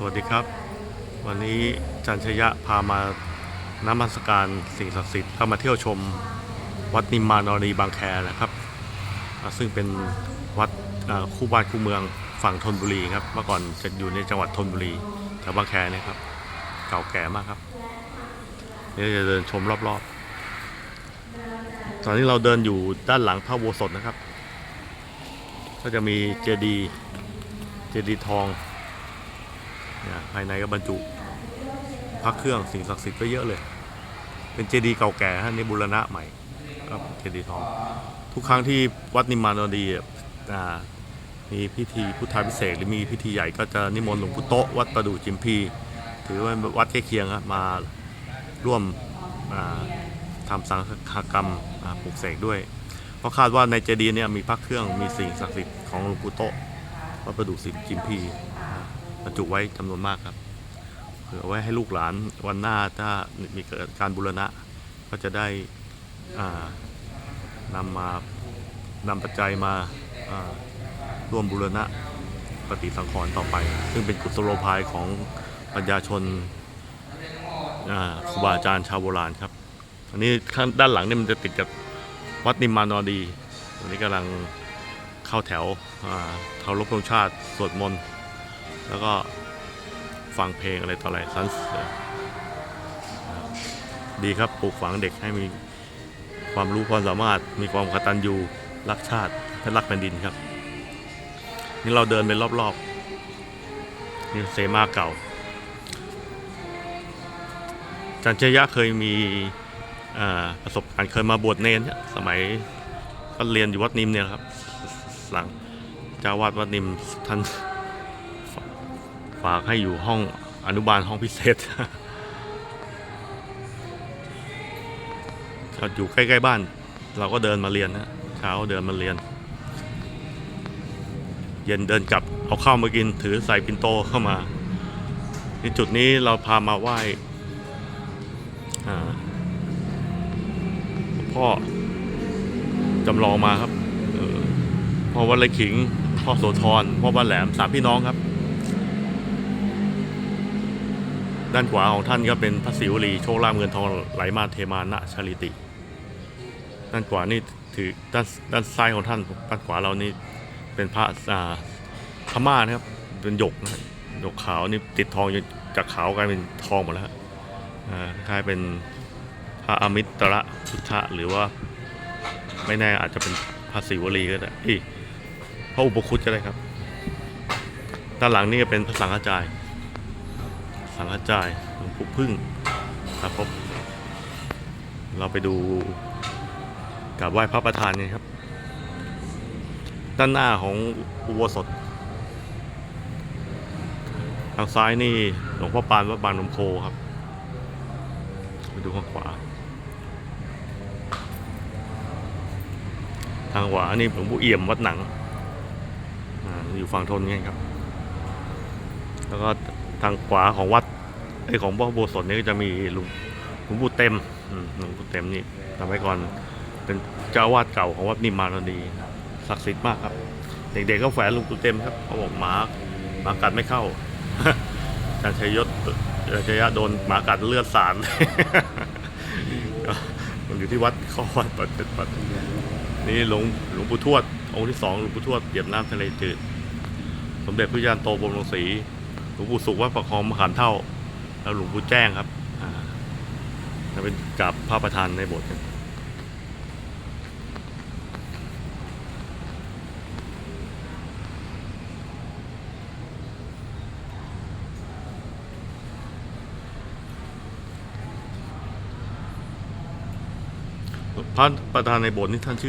สวัสดีครับ วันนี้จันชยะพามาน้ำมัสการสิ่งศักดิ์สิทธิ์พามาเที่ยวชมวัดนิมมานรีบางแคนะครับ ซึ่งเป็นวัดคู่บ้านคู่เมืองฝั่งธนบุรีครับเมื่อก่อนจะอยู่ในจังหวัดธนบุรีแถวบางแคเนี่ยครับ เก่าแก่มากครับเดี๋ยวจะเดินชมรอบๆ ตอนนี้เราเดินอยู่ด้านหลังพระโบสถนะครับ ก็จะมีเจดีย์เจดีย์ทอง ภายในก็บรรจุพระเครื่องสิ่งศักดิ์สิทธิ์ไว้เยอะเลย เป็นเจดีย์เก่าแก่ฮะนี่บูรณะใหม่ครับเจดีย์ทอง ทุกครั้งที่วัดนิมมานดีมีพิธีพุทธาพิเศษหรือมีพิธีใหญ่ก็จะนิมนต์หลวงปู่โตะวัดประดู่จิมพี ถือว่าวัดใกล้เคียงครับมาร่วมอ่าทำสังฆกรรมปลุกเสกด้วย เพราะคาดว่าในเจดีย์เนี่ยมีพระเครื่องมีสิ่งศักดิ์สิทธิ์ของหลวงปู่โตะวัดประดู่จิมพี รจุไว้จำนวนมากครับเผื่อไว้ให้ลูกหลานวันหน้าถ้ามีเกิดการบูรณะ ก็จะได้อ่านำมานำปัจจัยมาร่วมบูรณะปฏิสังขรณ์ต่อไป ซึ่งเป็นกุศโลบายของปัญญาชนครูบาอาจารย์ชาวโบราณครับ อันนี้ข้างด้านหลังนี่มันจะติดกับวัดนิมมานอดีอันนี้กำลังเข้าแถวอ่าเคารพธงชาติสวดมนต์ แล้วก็ฟังเพลงอะไรต่ออะไรสันเสริญดีครับปลูกฝังเด็กให้มีความรู้ความสามารถมีความกตัญญูรักชาติและรักแผ่นดินครับ นี่เราเดินไปรอบๆนี่เซมาเก่าจันเจยะเคยมีประสบการณ์เคยมาบวชเนนเนี่ยสมัยก็เรียนอยู่วัดนิมเนี่ยครับ หลังเจ้าวาดวัดนิมท่าน ฝากให้อยู่ห้องอนุบาลห้องพิเศษก็อยู่ใกล้ๆบ้าน เราก็เดินมาเรียนนะเช้าเดินมาเรียน เย็นเดินกลับเอาข้าวมากินถือใส่ปินโตเข้ามาที่จุดนี้เราพามาไหว้พ่อจำลองมาครับพ่อวัดไรขิง พ่อโสธรพ่อบ้านแหลมสามพี่น้องครับ ด้านขวาของท่านก็เป็นพระศิวลีโชคลาภเงินทองไหลมาเทมานะชลิติ ด้านขวานี่ถือด้านด้านซ้ายของท่านด้านขวาเรานี่เป็นพระอ่าพม่านะครับเป็นหยกนะหยกขาวนี่ติดทองจากขาวกลายเป็นทองหมดแล้วอ่าคล้ายเป็นพระอมิตรพุทธะหรือว่าไม่แน่อาจจะเป็นพระศิวลีก็ได้อ้ยพระอุปคุตก็ได้ครับ ด้านหลังนี่ก็เป็นพระสังฆจาย สังฆจายหลวงปู่พึ่งครับผมเราไปดูกราบไหว้พระประธานกันครับ ด้านหน้าของอุโบสถ ทางซ้ายนี่หลวงพ่อปานวัดบางนมโคครับ ไปดูข้างขวา ทางขวานี่หลวงปู่เอี่ยมวัดหนังออยู่ฝั่งทนไงครับ แล้วก็ ทางขวาของวัดไอของพระอุโบสถนี่ก็จะมีหลวงหลวงปู่เต็มหลวงปู่เต็มนี่ทำไว้ก่อน เป็นเจ้าวาดเก่าของวัดนิมมานดีศักดิ์สิทธิ์มากครับ เด็กๆก็แฝงหลวงปู่เต็มครับเขาบอกหมาหมากัดไม่เข้าอาจารย์ชัยยศอาจารย์ชัยยะโดนหมากัดเลือดสาดมันอยู่ที่วัดเขาวัดปัดปัดนี่หลวงหลวงปู่ทวดองค์ที่สองหลวงปู่ทวดเหยียบน้ำทะเลจืด สมเด็จพระยานโตบรมวงศรี ลวงปู่สุขวัดประคองมหารเท่า แล้วหลวงปู่แจ้งครับอ่าจะเป็นกับพระประธานในโบสถ์กันพระประธานในโบสถ์นี่ท่านชื่อ